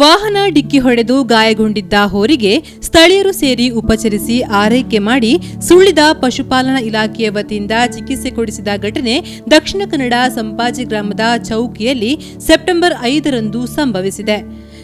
ವಾಹನ ಡಿಕ್ಕಿ ಹೊಡೆದು ಗಾಯಗೊಂಡಿದ್ದ ಹೋರಿಗೆ ಸ್ಥಳೀಯರು ಸೇರಿ ಉಪಚರಿಸಿ ಆರೈಕೆ ಮಾಡಿ ಸುಳ್ಳಿದ ಪಶುಪಾಲನಾ ಇಲಾಖೆಯ ವತಿಯಿಂದ ಚಿಕಿತ್ಸೆ ಕೊಡಿಸಿದ ಘಟನೆ ದಕ್ಷಿಣ ಕನ್ನಡ ಸಂಪಾಜಿ ಗ್ರಾಮದ ಚೌಕಿಯಲ್ಲಿ ಸೆಪ್ಟೆಂಬರ್ ಐದರಂದು ಸಂಭವಿಸಿದೆ.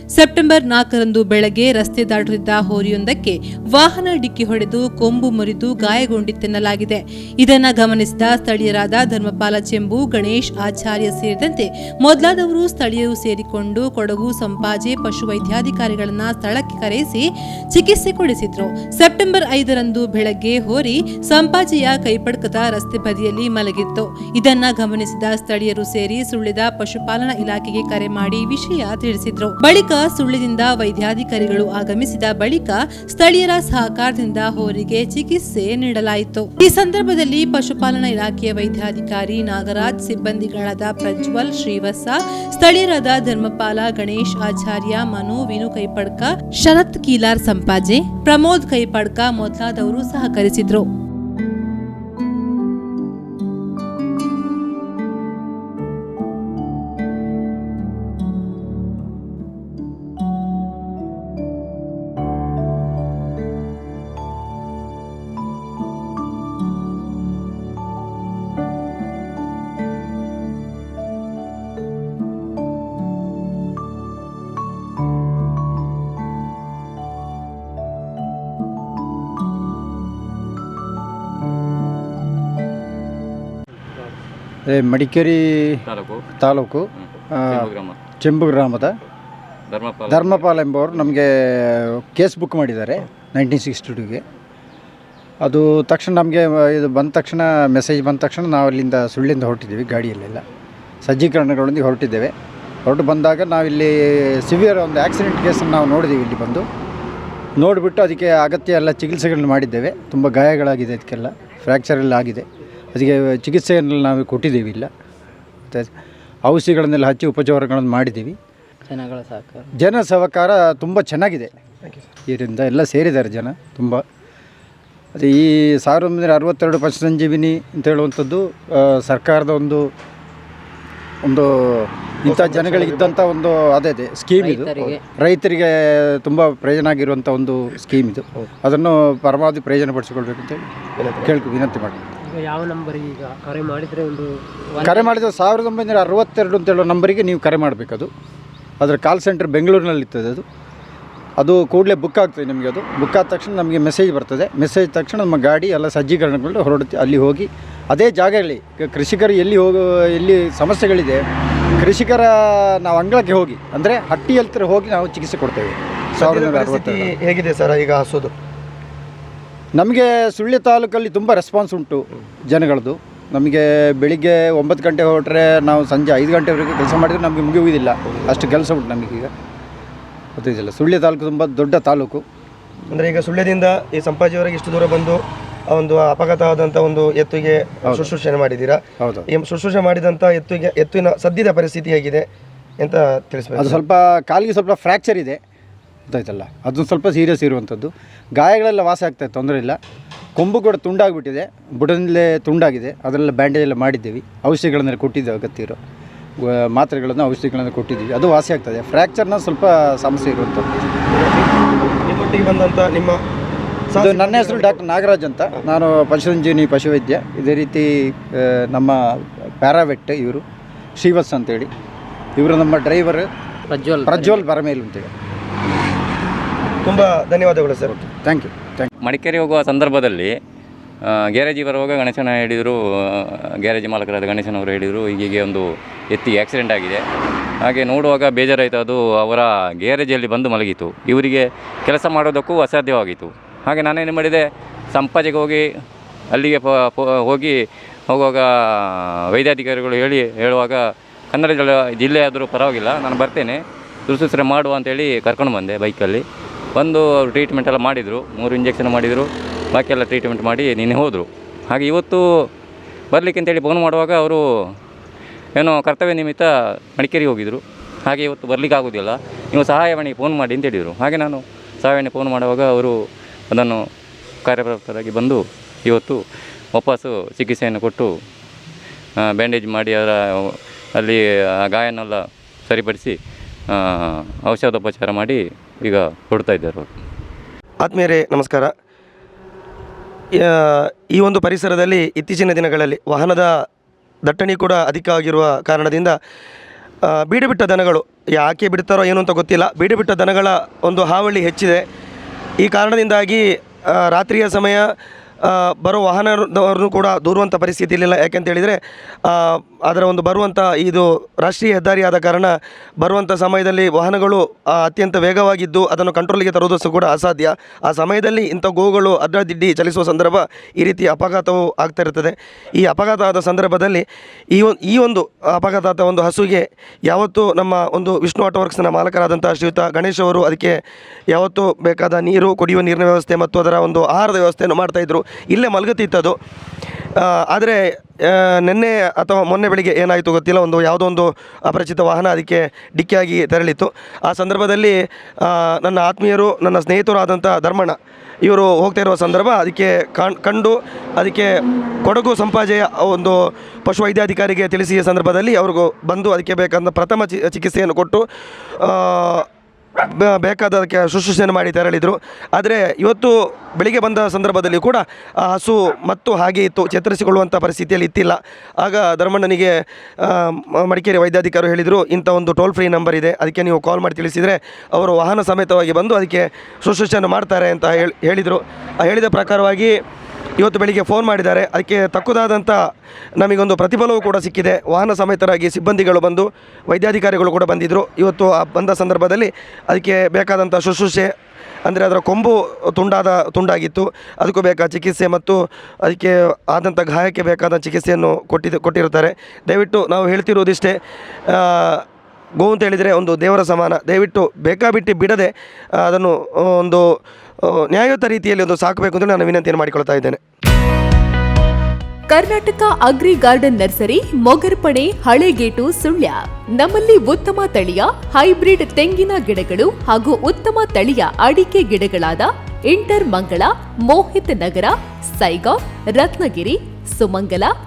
ಸೆಪ್ಟೆಂಬರ್ ನಾಲ್ಕರಂದು ಬೆಳಗ್ಗೆ ರಸ್ತೆ ದಾಟುತ್ತಿದ್ದ ಹೋರಿಯೊಂದಕ್ಕೆ ವಾಹನ ಡಿಕ್ಕಿ ಹೊಡೆದು ಕೊಂಬು ಮುರಿದು ಗಾಯಗೊಂಡಿತ್ತೆನ್ನಲಾಗಿದೆ. ಇದನ್ನು ಗಮನಿಸಿದ ಸ್ಥಳೀಯರಾದ ಧರ್ಮಪಾಲ ಚೆಂಬು, ಗಣೇಶ್, ಆಚಾರ್ಯ ಸೇರಿದಂತೆ ಮೊದಲಾದವರು ಸ್ಥಳೀಯರು ಸೇರಿಕೊಂಡು ಕೊಡಗು ಸಂಪಾಜೆ ಪಶುವೈದ್ಯಾಧಿಕಾರಿಗಳನ್ನ ಸ್ಥಳಕ್ಕೆ ಕರೆಯಿಸಿ ಚಿಕಿತ್ಸೆ ಕೊಡಿಸಿದ್ರು. ಸೆಪ್ಟೆಂಬರ್ ಐದರಂದು ಬೆಳಗ್ಗೆ ಹೋರಿ ಸಂಪಾಜೆಯ ಕೈಪಡ್ಕದ ರಸ್ತೆ ಬದಿಯಲ್ಲಿ ಮಲಗಿತ್ತು. ಇದನ್ನ ಗಮನಿಸಿದ ಸ್ಥಳೀಯರು ಸೇರಿ ಸುಳ್ಳಿದ ಪಶುಪಾಲನಾ ಇಲಾಖೆಗೆ ಕರೆ ಮಾಡಿ ವಿಷಯ ತಿಳಿಸಿದ್ರು. ಬಳಿಕ ಸುಳ್ಳಿದಿಂದ ವೈದ್ಯಾಧಿಕಾರಿಗಳು ಆಗಮಿಸಿದ ಬಳಿಕ ಸ್ಥಳೀಯರ ಸಹಕಾರದಿಂದ ಹೋರಿಗೆ ಚಿಕಿತ್ಸೆ ನೀಡಲಾಯಿತು. ಈ ಸಂದರ್ಭದಲ್ಲಿ ಪಶುಪಾಲನಾ ಇಲಾಖೆಯ ವೈದ್ಯಾಧಿಕಾರಿ ನಾಗರಾಜ್, ಸಿಬ್ಬಂದಿಗಳಾದ ಪ್ರಜ್ವಲ್ ಶ್ರೀವತ್ಸ, ಸ್ಥಳೀಯರಾದ ಧರ್ಮಪಾಲ, ಗಣೇಶ್ ಆಚಾರ್ಯ, ಮನು, ವಿನು ಕೈಪಡ್ಕ, ಶರತ್ ಕೀಲಾರ್ ಸಂಪಾಜೆ, ಪ್ರಮೋದ್ ಕೈಪಡ್ಕ ಮೊದಲಾದವರು ಸಹಕರಿಸಿದ್ರು. ಅದೇ ಮಡಿಕೇರಿ ತಾಲೂಕು. ತಾಲೂಕು ಆ, ಚೆಂಬು ಗ್ರಾಮ. ಚೆಂಬು ಗ್ರಾಮದ ಧರ್ಮಪಾಲ. ಧರ್ಮಪಾಲ್ ಎಂಬವರು ನಮಗೆ ಕೇಸ್ ಬುಕ್ ಮಾಡಿದ್ದಾರೆ ನೈನ್ಟೀನ್ ಸಿಕ್ಸ್ಟಿ ಟೂಗೆ. ಅದು ತಕ್ಷಣ ನಮಗೆ ಇದು ಬಂದ ತಕ್ಷಣ ಮೆಸೇಜ್ ಬಂದ ತಕ್ಷಣ ನಾವು ಅಲ್ಲಿಂದ ಸುಳ್ಳಿಂದ ಹೊರಟಿದ್ದೀವಿ ಗಾಡಿಯಲ್ಲೆಲ್ಲ. ಸಜ್ಜೀಕರಣಗಳೊಂದಿಗೆ ಹೊರಟಿದ್ದೇವೆ. ಹೊರಟು ಬಂದಾಗ ನಾವಿಲ್ಲಿ ಸಿವಿಯರ್ ಒಂದು ಆಕ್ಸಿಡೆಂಟ್ ಕೇಸನ್ನು ನಾವು ನೋಡಿದ್ದೀವಿ ಇಲ್ಲಿ ಬಂದು. ನೋಡಿಬಿಟ್ಟು ಅದಕ್ಕೆ ಅಗತ್ಯ ಎಲ್ಲ ಚಿಕಿತ್ಸೆಗಳನ್ನ ಮಾಡಿದ್ದೇವೆ. ತುಂಬ ಗಾಯಗಳಾಗಿದೆ ಅದಕ್ಕೆಲ್ಲ ಫ್ರ್ಯಾಕ್ಚರ್ ಎಲ್ಲ ಆಗಿದೆ. ಅದಕ್ಕೆ ಚಿಕಿತ್ಸೆಯನ್ನು ನಾವು ಕೊಟ್ಟಿದ್ದೀವಿ ಇಲ್ಲ. ಮತ್ತು ಔಷಧಿಗಳನ್ನೆಲ್ಲ ಹಚ್ಚಿ ಉಪಚಾರಗಳನ್ನು ಮಾಡಿದ್ದೀವಿ. ಜನಗಳ ಸಹಕಾರ. ಜನ ಸಹಕಾರ ತುಂಬ ಚೆನ್ನಾಗಿದೆ. ಇದರಿಂದ ಎಲ್ಲ ಸೇರಿದ್ದಾರೆ ಜನ ತುಂಬ. ಅದೇ ಈ ಸಾವಿರದ ಒಂಬೈನೂರ ಅರವತ್ತೆರಡು ಪಶುಸಂಜೀವಿನಿ ಅಂತ ಹೇಳುವಂಥದ್ದು ಸರ್ಕಾರದ ಒಂದು ಒಂದು ಇಂಥ ಜನಗಳಿಗಿದ್ದಂಥ ಒಂದು ಅದೇ ಅದೇ ಸ್ಕೀಮ್ ಇದು. ರೈತರಿಗೆ. ರೈತರಿಗೆ ತುಂಬ ಪ್ರಯೋಜನ ಆಗಿರುವಂಥ ಒಂದು ಸ್ಕೀಮ್ ಇದು. ಅದನ್ನು ಪರಮಾವಧಿ ಪ್ರಯೋಜನ ಪಡಿಸಿಕೊಳ್ಬೇಕು ಅಂತೇಳಿ ಕೇಳ್ಕೊ ವಿನಂತಿ ಮಾಡಿ ಈಗ ಯಾವ ನಂಬರಿಗೆ ಈಗ ಕರೆ ಮಾಡಿದರೆ ಒಂದು ಕರೆ ಮಾಡಿದರೆ ಸಾವಿರದ ಒಂಬೈನೂರ ಅರವತ್ತೆರಡು ಅಂತ ಹೇಳೋ ನಂಬರಿಗೆ ನೀವು ಕರೆ ಮಾಡಬೇಕದು. ಅದರ ಕಾಲ್ ಸೆಂಟರ್ ಬೆಂಗಳೂರಿನಲ್ಲಿ ಇರ್ತದೆ ಅದು. ಅದು ಕೂಡಲೇ ಬುಕ್ ಆಗ್ತದೆ ನಿಮಗೆ ಅದು. ಬುಕ್ ಆದ ತಕ್ಷಣ ನಮಗೆ ಮೆಸೇಜ್ ಬರ್ತದೆ. ಮೆಸೇಜ್ ತಕ್ಷಣ ನಮ್ಮ ಗಾಡಿ ಎಲ್ಲ ಸಜ್ಜೀಕರಣಗೊಂಡು ಹೊರಡುತ್ತೆ ಅಲ್ಲಿ ಹೋಗಿ ಅದೇ ಜಾಗಗಳಲ್ಲಿ ಈಗ ಕೃಷಿಕರು ಎಲ್ಲಿ ಹೋಗೋ ಎಲ್ಲಿ ಸಮಸ್ಯೆಗಳಿದೆ ಕೃಷಿಕರ ನಾವು ಅಂಗಳಕ್ಕೆ ಹೋಗಿ ಅಂದರೆ ಹಟ್ಟಿ ಹತ್ತಿರ ಹೋಗಿ ನಾವು ಚಿಕಿತ್ಸೆ ಕೊಡ್ತೇವೆ. ಸಾವಿರದ ಹೇಗಿದೆ ಸರ್ ಈಗ ಹಸೋದು? ನಮಗೆ ಸುಳ್ಯ ತಾಲೂಕಲ್ಲಿ ತುಂಬ ರೆಸ್ಪಾನ್ಸ್ ಉಂಟು ಜನಗಳದ್ದು. ನಮಗೆ ಬೆಳಿಗ್ಗೆ ಒಂಬತ್ತು ಗಂಟೆ ಹೊರಟ್ರೆ ನಾವು ಸಂಜೆ ಐದು ಗಂಟೆವರೆಗೂ ಕೆಲಸ ಮಾಡಿದರೆ ನಮಗೆ ಮುಗಿಯುವುದಿಲ್ಲ. ಅಷ್ಟು ಕೆಲಸ ಉಂಟು ನಮಗೀಗ ಗೊತ್ತಿದ್ದಿಲ್ಲ ಸುಳ್ಯ ತಾಲೂಕು ತುಂಬ ದೊಡ್ಡ ತಾಲೂಕು. ಅಂದರೆ ಈಗ ಸುಳ್ಯದಿಂದ ಈ ಸಂಪಾಜಿವರೆಗೆ ಇಷ್ಟು ದೂರ ಬಂದು ಒಂದು ಅಪಘಾತ ಆದಂತ ಒಂದು ಎತ್ತುಗೆ ಶುಶ್ರೂಷಣೆ ಮಾಡಿದ್ದೀರಾ? ಹೌದು. ಈ ಶುಶ್ರೂಷೆ ಮಾಡಿದಂತ ಎತ್ತುಗೆ ಎತ್ತಿನ ಸದ್ಯದ ಪರಿಸ್ಥಿತಿ ಹೇಗಿದೆ ಅಂತ ತಿಳಿಸ್ಬೇಕು. ಅದು ಸ್ವಲ್ಪ ಕಾಲಿಗೆ ಸ್ವಲ್ಪ ಫ್ರ್ಯಾಕ್ಚರ್ ಇದೆ. ಗೊತ್ತಾಯ್ತಲ್ಲ? ಅದು ಸ್ವಲ್ಪ ಸೀರಿಯಸ್ ಇರುವಂಥದ್ದು. ಗಾಯಗಳೆಲ್ಲ ವಾಸಿ ಆಗ್ತದೆ ತೊಂದರೆ ಇಲ್ಲ. ಕೊಂಬು ಕೂಡ ತುಂಡಾಗಿಬಿಟ್ಟಿದೆ. ಬುಡದಲ್ಲೇ ತುಂಡಾಗಿದೆ. ಅದರಲ್ಲ ಬ್ಯಾಂಡೇಜ್ ಎಲ್ಲ ಮಾಡಿದ್ದೀವಿ. ಔಷಧಿಗಳನ್ನೆಲ್ಲ ಕೊಟ್ಟಿದ್ದೇವೆ ಅಗತ್ಯ ಇರೋ ಗ- ಮಾತ್ರೆಗಳನ್ನು ಔಷಧಿಗಳನ್ನು ಕೊಟ್ಟಿದ್ದೀವಿ. ಅದು ವಾಸಿ ಆಗ್ತದೆ ಫ್ರ್ಯಾಕ್ಚರ್ನ ಸ್ವಲ್ಪ ಸಮಸ್ಯೆ ಇರುವಂಥದ್ದು. ನಿಮ್ಮೊಟ್ಟಿಗೆ ಬಂದಂಥ ನಿಮ್ಮ ಇದು ನನ್ನ ಹೆಸರು ಡಾಕ್ಟರ್ ನಾಗರಾಜ್ ಅಂತ. ನಾನು ಪಶುಸಂಜೀವಿನಿ ಪಶುವೈದ್ಯ. ಇದೇ ರೀತಿ ನಮ್ಮ ಪ್ಯಾರಾವೆಟ್ ಇವರು ಶ್ರೀವತ್ಸ್ ಅಂತೇಳಿ. ಇವರು ನಮ್ಮ ಡ್ರೈವರ್ ಪ್ರಜ್ವಲ್. ಪ್ರಜ್ವಲ್ ಬರಮೇಲ್ ಅಂತೇಳಿ ತುಂಬ ಧನ್ಯವಾದಗಳು sir. Thank you thank you Madikeri ಹೋಗುವ ಸಂದರ್ಭದಲ್ಲಿ ಗ್ಯಾರೇಜಿಗೆ ಬರುವಾಗ ಗಣೇಶನ ಹೇಳಿದರು ಗ್ಯಾರೇಜ್ ಮಾಲಕರಾದ ಗಣೇಶನವರು ಹೇಳಿದರು ಹೀಗೆ ಒಂದು ಎತ್ತಿಗೆ ಆಕ್ಸಿಡೆಂಟ್ ಆಗಿದೆ. ಹಾಗೆ ನೋಡುವಾಗ ಬೇಜಾರಾಯಿತು. ಅದು ಅವರ ಗ್ಯಾರೇಜಲ್ಲಿ ಬಂದು ಮಲಗಿತು. ಇವರಿಗೆ ಕೆಲಸ ಮಾಡೋದಕ್ಕೂ ಅಸಾಧ್ಯವಾಗಿತ್ತು. ಹಾಗೆ ನಾನೇನು ಮಾಡಿದೆ, ಸಂಪಾಜೆಗೆ ಹೋಗಿ, ಅಲ್ಲಿಗೆ ಹೋಗಿ ಹೋಗುವಾಗ ವೈದ್ಯಾಧಿಕಾರಿಗಳು ಹೇಳಿ, ಹೇಳುವಾಗ ಕನ್ನಡ ಜಿಲ್ಲೆ ಆದರೂ ಪರವಾಗಿಲ್ಲ, ನಾನು ಬರ್ತೇನೆ ಶುಶ್ರೂಷೆ ಮಾಡುವ ಅಂತೇಳಿ ಕರ್ಕೊಂಡು ಬಂದೆ ಬೈಕಲ್ಲಿ. ಬಂದು ಅವರು ಟ್ರೀಟ್ಮೆಂಟ್ ಎಲ್ಲ ಮಾಡಿದರು, ಮೂರು ಇಂಜೆಕ್ಷನ್ ಮಾಡಿದರು, ಬಾಕಿ ಎಲ್ಲ ಟ್ರೀಟ್ಮೆಂಟ್ ಮಾಡಿ ನಿನ್ನೆ ಹೋದರು. ಹಾಗೆ ಇವತ್ತು ಬರಲಿಕ್ಕೆ ಅಂತೇಳಿ ಫೋನ್ ಮಾಡುವಾಗ ಅವರು ಏನೋ ಕರ್ತವ್ಯ ನಿಮಿತ್ತ ಮಡಿಕೇರಿಗೆ ಹೋಗಿದ್ದರು ಹಾಗೆ ಇವತ್ತು ಬರಲಿಕ್ಕೆ ಆಗೋದಿಲ್ಲ, ನೀವು ಸಹಾಯವಾಣಿಗೆ ಫೋನ್ ಮಾಡಿ ಅಂತ ಹೇಳಿದರು. ಹಾಗೆ ನಾನು ಸಹಾಯವಾಣಿ ಫೋನ್ ಮಾಡುವಾಗ ಅವರು ಅದನ್ನು ಕಾರ್ಯಪ್ರವೃತ್ತರಾಗಿ ಬಂದು ಇವತ್ತು ವಾಪಸ್ಸು ಚಿಕಿತ್ಸೆಯನ್ನು ಕೊಟ್ಟು ಬ್ಯಾಂಡೇಜ್ ಮಾಡಿ ಅದರ ಅಲ್ಲಿ ಗಾಯನೆಲ್ಲ ಸರಿಪಡಿಸಿ ಔಷಧೋಪಚಾರ ಮಾಡಿ ಈಗ ಕೊಡ್ತಾ ಇದ್ದಾರೆ ಅವರು. ಆತ್ಮೀಯರೇ, ನಮಸ್ಕಾರ. ಈ ಒಂದು ಪರಿಸರದಲ್ಲಿ ಇತ್ತೀಚಿನ ದಿನಗಳಲ್ಲಿ ವಾಹನದ ದಟ್ಟಣೆ ಕೂಡ ಅಧಿಕ ಆಗಿರುವ ಕಾರಣದಿಂದ ಬೀಡುಬಿಟ್ಟ ಬೀಡು ಬಿಟ್ಟ ದನಗಳು ಯಾಕೆ ಬಿಡ್ತಾರೋ ಏನು ಅಂತ ಗೊತ್ತಿಲ್ಲ. ಬೀಡು ಬಿಟ್ಟ ದನಗಳ ಒಂದು ಹಾವಳಿ ಹೆಚ್ಚಿದೆ. ಈ ಕಾರಣದಿಂದಾಗಿ ರಾತ್ರಿಯ ಸಮಯ ಬರೋ ವಾಹನದವ್ರನ್ನೂ ಕೂಡ ದೂರುವಂಥ ಪರಿಸ್ಥಿತಿ ಇರಲಿಲ್ಲ ಯಾಕೆಂತ ಹೇಳಿದರೆ ಅದರ ಒಂದು ಬರುವಂಥ ಇದು ರಾಷ್ಟ್ರೀಯ ಹೆದ್ದಾರಿ ಆದ ಕಾರಣ ಬರುವಂಥ ಸಮಯದಲ್ಲಿ ವಾಹನಗಳು ಅತ್ಯಂತ ವೇಗವಾಗಿದ್ದು ಅದನ್ನು ಕಂಟ್ರೋಲಿಗೆ ತರುವುದು ಕೂಡ ಅಸಾಧ್ಯ. ಆ ಸಮಯದಲ್ಲಿ ಇಂಥ ಗೋವುಗಳು ಅಡ್ಡದಿಡ್ಡಿ ಚಲಿಸುವ ಸಂದರ್ಭ ಈ ರೀತಿ ಅಪಘಾತವು ಆಗ್ತಾ ಇರ್ತದೆ. ಈ ಅಪಘಾತ ಆದ ಸಂದರ್ಭದಲ್ಲಿ ಈ ಒಂದು ಈ ಒಂದು ಅಪಘಾತ ಒಂದು ಹಸುಗೆ ಯಾವತ್ತೂ ನಮ್ಮ ಒಂದು ವಿಷ್ಣು ಆಟೋ ವರ್ಕ್ಸ್ನ ಮಾಲಕರಾದಂಥ ಶ್ರೀಯುತ ಗಣೇಶ್ ಅವರು ಅದಕ್ಕೆ ಯಾವತ್ತೂ ಬೇಕಾದ ನೀರು, ಕುಡಿಯುವ ನೀರಿನ ವ್ಯವಸ್ಥೆ ಮತ್ತು ಅದರ ಒಂದು ಆಹಾರದ ವ್ಯವಸ್ಥೆಯನ್ನು ಮಾಡ್ತಾಯಿದ್ರು ಇಲ್ಲೇ ಮಲಗುತ್ತಿತ್ತದು ಆದರೆ ನಿನ್ನೆ ಅಥವಾ ಮೊನ್ನೆ ಬೆಳಿಗ್ಗೆ ಏನಾಯಿತು ಗೊತ್ತಿಲ್ಲ, ಒಂದು ಯಾವುದೋ ಒಂದು ಅಪರಿಚಿತ ವಾಹನ ಅದಕ್ಕೆ ಡಿಕ್ಕಿಯಾಗಿ ತೆರಳಿತ್ತು. ಆ ಸಂದರ್ಭದಲ್ಲಿ ನನ್ನ ಆತ್ಮೀಯರು, ನನ್ನ ಸ್ನೇಹಿತರು ಆದಂಥ ಧರ್ಮಣ್ಣ, ಇವರು ಹೋಗ್ತಾ ಇರುವ ಸಂದರ್ಭ ಅದಕ್ಕೆ ಕಂಡು ಅದಕ್ಕೆ ಕೊಡಗು ಸಂಪಾಜೆಯ ಒಂದು ಪಶುವೈದ್ಯಾಧಿಕಾರಿಗೆ ತಿಳಿಸಿದ ಸಂದರ್ಭದಲ್ಲಿ ಅವ್ರಿಗೂ ಬಂದು ಅದಕ್ಕೆ ಬೇಕಾದ ಪ್ರಥಮ ಚಿಕಿತ್ಸೆಯನ್ನು ಕೊಟ್ಟು ಆ, ಬ- ಬೇಕಾದ ಅದಕ್ಕೆ ಶುಶ್ರೂಷೆಯನ್ನು ಮಾಡಿ ತೆರಳಿದರು. ಆದರೆ ಇವತ್ತು ಬೆಳಿಗ್ಗೆ ಬಂದ ಸಂದರ್ಭದಲ್ಲಿ ಕೂಡ ಆ ಹಸು ಮತ್ತು ಹಾಗೆ ಇತ್ತು ಚೇತರಿಸಿಕೊಳ್ಳುವಂಥ ಪರಿಸ್ಥಿತಿಯಲ್ಲಿ ಇತ್ತಿಲ್ಲ. ಆಗ ಧರ್ಮಣ್ಣನಿಗೆ ಮಡಿಕೇರಿ ವೈದ್ಯಾಧಿಕಾರಿ ಹೇಳಿದರು ಇಂಥ ಒಂದು ಟೋಲ್ ಫ್ರೀ ನಂಬರ್ ಇದೆ ಅದಕ್ಕೆ ನೀವು ಕಾಲ್ ಮಾಡಿ ತಿಳಿಸಿದರೆ ಅವರು ವಾಹನ ಸಮೇತವಾಗಿ ಬಂದು ಅದಕ್ಕೆ ಶುಶ್ರೂಷೆಯನ್ನು ಮಾಡ್ತಾರೆ ಅಂತ ಹೇಳಿ ಹೇಳಿದರು. ಹೇಳಿದ ಪ್ರಕಾರವಾಗಿ ಇವತ್ತು ಬೆಳಿಗ್ಗೆ ಫೋನ್ ಮಾಡಿದ್ದಾರೆ. ಅದಕ್ಕೆ ತಕ್ಕುದಾದಂಥ ನಮಗೊಂದು ಪ್ರತಿಫಲವೂ ಕೂಡ ಸಿಕ್ಕಿದೆ. ವಾಹನ ಸಮೇತರಾಗಿ ಸಿಬ್ಬಂದಿಗಳು ಬಂದು ವೈದ್ಯಾಧಿಕಾರಿಗಳು ಕೂಡ ಬಂದಿದ್ದರು ಇವತ್ತು ಆ ಬಂದ ಸಂದರ್ಭದಲ್ಲಿ ಅದಕ್ಕೆ ಬೇಕಾದಂಥ ಶುಶ್ರೂಷೆ, ಅಂದರೆ ಅದರ ಕೊಂಬು ತುಂಡಾದ ತುಂಡಾಗಿತ್ತು. ಅದಕ್ಕೂ ಬೇಕಾದ ಚಿಕಿತ್ಸೆ ಮತ್ತು ಅದಕ್ಕೆ ಆದಂಥ ಗಾಯಕ್ಕೆ ಬೇಕಾದ ಚಿಕಿತ್ಸೆಯನ್ನು ಕೊಟ್ಟಿದ್ದು ಕೊಟ್ಟಿರ್ತಾರೆ ದಯವಿಟ್ಟು ನಾವು ಹೇಳ್ತಿರೋದಿಷ್ಟೇ ಗೋವು ಅಂತ ಹೇಳಿದರೆ ಒಂದು ದೇವರ ಸಮಾನ. ದಯವಿಟ್ಟು ಬೇಕಾಬಿಟ್ಟು ಬಿಡದೆ ಅದನ್ನು ಒಂದು ನ್ಯಾಯಯುತ ರೀತಿಯಲ್ಲಿ ಒಂದು ಸಾಕಬೇಕು ಅಂತ ನಾನು ವಿನಂತಿಯನ್ನು ಮಾಡಿಕೊಳ್ತಾ ಇದ್ದೇನೆ. Karnataka agri garden nursery Mogarpane Halegate, Sullia. ನಮ್ಮಲ್ಲಿ ಉತ್ತಮ ತಳಿಯ, ಹೈಬ್ರಿಡ್ ತೆಂಗಿನ ಗಿಡಗಳು ಹಾಗೂ ಉತ್ತಮ ತಳಿಯ ಅಡಿಕೆ ಗಿಡಗಳಾದ ಇಂಟರ್ ಮಂಗಳ, ಮೋಹಿತ್ ನಗರ ಸೈಗಾವ್ ರತ್ನಗಿರಿ, ಸುಮಂಗಲ